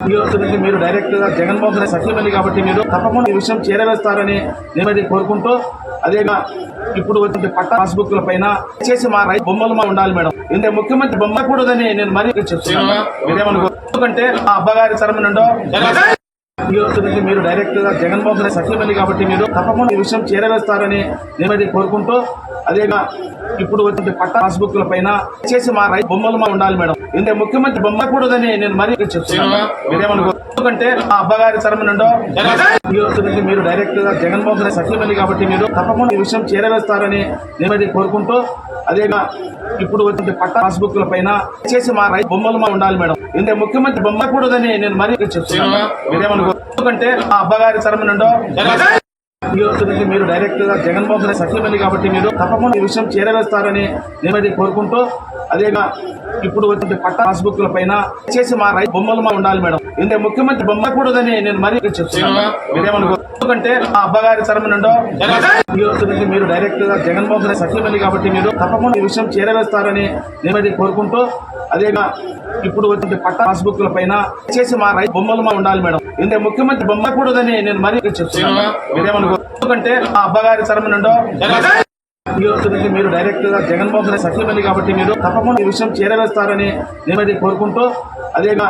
మీరు డైరెక్ట్గా జగన్మోహన్ రెడ్డి సఖ్యమని కాబట్టి మీరు తప్పకుండా ఈ విషయం చేరవేస్తారని నేనది కోరుకుంటూ అదేగా ఇప్పుడు వచ్చిన పట్ట పాస్బుక్ ల పైన చేసి మా రైతు బొమ్మలు మా ఉండాలి మేడం. ఎందుకంటే ముఖ్యమంత్రి బొమ్మ కూడదని నేను మరీ చెప్తున్నాను. మీరేమనుకో ఎందుకంటే మా అబ్బగారి తరమ నుండో నియోజకవర్గానికి మీరు డైరెక్ట్గా జగన్మోహన్ రెడ్డి సఖ్యమని కాబట్టి మీరు తప్పకుండా ఈ విషయం చేరవేస్తారని నేనది కోరుకుంటూ అదేగా ఇప్పుడు వచ్చిన పట్ట పాస్బుక్ ల పైన చేసి మా రైతు బొమ్మలు మా ఉండాలి మేడం. ఎందుకంటే ముఖ్యమంత్రి బొమ్మ కూడదని నేను మరీ చెప్తున్నాను. మీరేమనుకో ఎందుకంటే మా అబ్బగారి తరమ నుండో నియోజకవర్గానికి మీరు డైరెక్ట్గా జగన్మోహన్ రెడ్డి సఖ్యమని కాబట్టి మీరు తప్పకుండా ఈ విషయం చేరవేస్తారని నేనది కోరుకుంటూ అదేగా ఇప్పుడు వచ్చిన పట్ట పాస్బుక్ ల పైన చేసి మా రైతు బొమ్మలు మా ఉండాలి మేడం. ఎందుకంటే ముఖ్యమంత్రి బొమ్మ కూడదని నేను మరీ చెప్తున్నాను. మీరేమనుకో ఎందుకంటే మా అబ్బగారి తరమ నుండో మీరు డైరెక్ట్గా జగన్మోహన్ రెడ్డి సఖ్యమని కాబట్టి మీరు తప్పకుండా ఈ విషయం చేరవేస్తారని నేనది కోరుకుంటూ అదేగా ఇప్పుడు వచ్చిన పట్ట పాస్బుక్ ల పైన చేసి మా రైతు బొమ్మలు మా ఉండాలి మేడం. ఎందుకంటే ముఖ్యమంత్రి బొమ్మ కూడదని నేను మరీ చెప్తున్నాను. మీరేమనుకో ఎందుకంటే మా అబ్బగారి తరమ నుండో మీరు డైరెక్ట్గా జగన్మోహన్ రెడ్డి సఖ్యమని కాబట్టి మీరు తప్పకుండా ఈ విషయం చేరవేస్తారని నేనది కోరుకుంటూ అదేగా ఇప్పుడు వచ్చిన పట్ట పాస్బుక్ ల పైన చేసి మా రైతు బొమ్మలు మా ఉండాలి మేడం. ఎందుకంటే ముఖ్యమంత్రి బొమ్మ కూడదని నేను మరీ చెప్తున్నాను. మీరేమనుకో ఎందుకంటే మా అబ్బగారి తరమ నుండో నియోజకవర్గానికి మీరు డైరెక్ట్గా జగన్మోహన్ రెడ్డి సఖ్యమని కాబట్టి మీరు తప్పకుండా ఈ విషయం చేరవేస్తారని నేనది కోరుకుంటూ అదేగా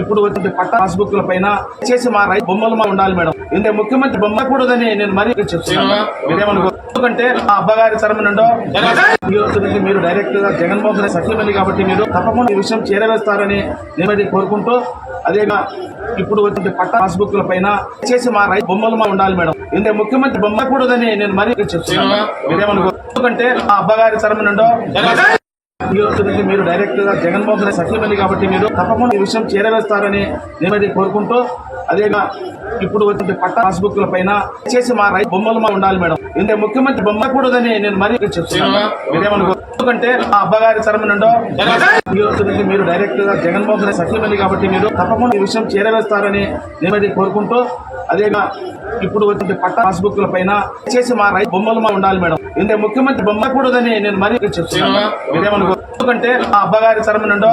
ఇప్పుడు వచ్చిన పట్ట పాస్బుక్ ల పైన చేసి మా రైతు బొమ్మలు మా ఉండాలి మేడం. ఇంత ముఖ్యమంత్రి బొమ్మ కూడదని నేను మరీ చెప్తున్నాను. మీరేమనుకో ఎందుకంటే మా అబ్బగారి తరమ నుండో నియోజకవర్గానికి మీరు డైరెక్ట్గా జగన్మోహన్ రెడ్డి సఖ్యమని కాబట్టి మీరు తప్పకుండా ఈ విషయం చేరవేస్తారని నేనది కోరుకుంటూ అదేగా ఇప్పుడు వచ్చిన పట్ట పాస్బుక్ ల పైన చేసి మా రైతు బొమ్మలు మా ఉండాలి మేడం. ఇంత ముఖ్యమంత్రి బొమ్మ కూడదని నేను మరీ చెప్తున్నాను. మీరేమనుకో ఎందుకంటే ఆ అబ్బగారి తరమ నుండో మీరు డైరెక్ట్గా జగన్మోహన్ రెడ్డి సఖ్యమని కాబట్టి మీరు తప్పకుండా ఈ విషయం చేరవేస్తారని నేను కోరుకుంటూ అదేగా ఇప్పుడు వచ్చిన పట్ట పాస్బుక్ ల పైన చేసి మా రైతు బొమ్మలు మా ఉండాలి మేడం. ఇంత ముఖ్యమంత్రి బొమ్మ కూడదని నేను మరీ చెప్తున్నాను. మీరేమనుకో ఎందుకంటే ఆ అబ్బగారి తరమ నుండో మీరు డైరెక్ట్గా జగన్మోహన్ రెడ్డి సఖ్యమని కాబట్టి మీరు తప్పకుండా ఈ విషయం చేరవేస్తారని నేను కోరుకుంటూ అదేగా ఇప్పుడు వచ్చిన పట్ట పాస్బుక్ ల పైన చేసి మా రైతు బొమ్మలు మా ఉండాలి మేడం. ఇంత ముఖ్యమంత్రి బొమ్మకూడదని నేను మరీ చెప్తున్నాను. మీరేమనుకో ఎందుకంటే ఆ అబ్బగారి తరమ నుండో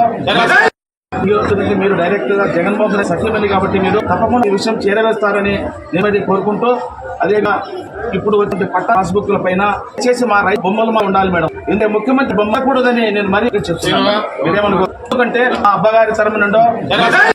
నియోజకవర్గానికి మీరు డైరెక్ట్గా జగన్మోహన్ రెడ్డి సఖ్యమని కాబట్టి మీరు తప్పకుండా ఈ విషయం చేరవేస్తారని నేనైతే కోరుకుంటూ అదేగా ఇప్పుడు వచ్చిన పట్ట పాస్బుక్ ల పైన చేసి మా రైతు బొమ్మలు మా ఉండాలి మేడం. ఎందుకంటే ముఖ్యమంత్రి బొమ్మ కూడదని నేను మరీ చెప్తున్నాను. మీరేమనుకో ఎందుకంటే మా అబ్బగారి తరమ నుండో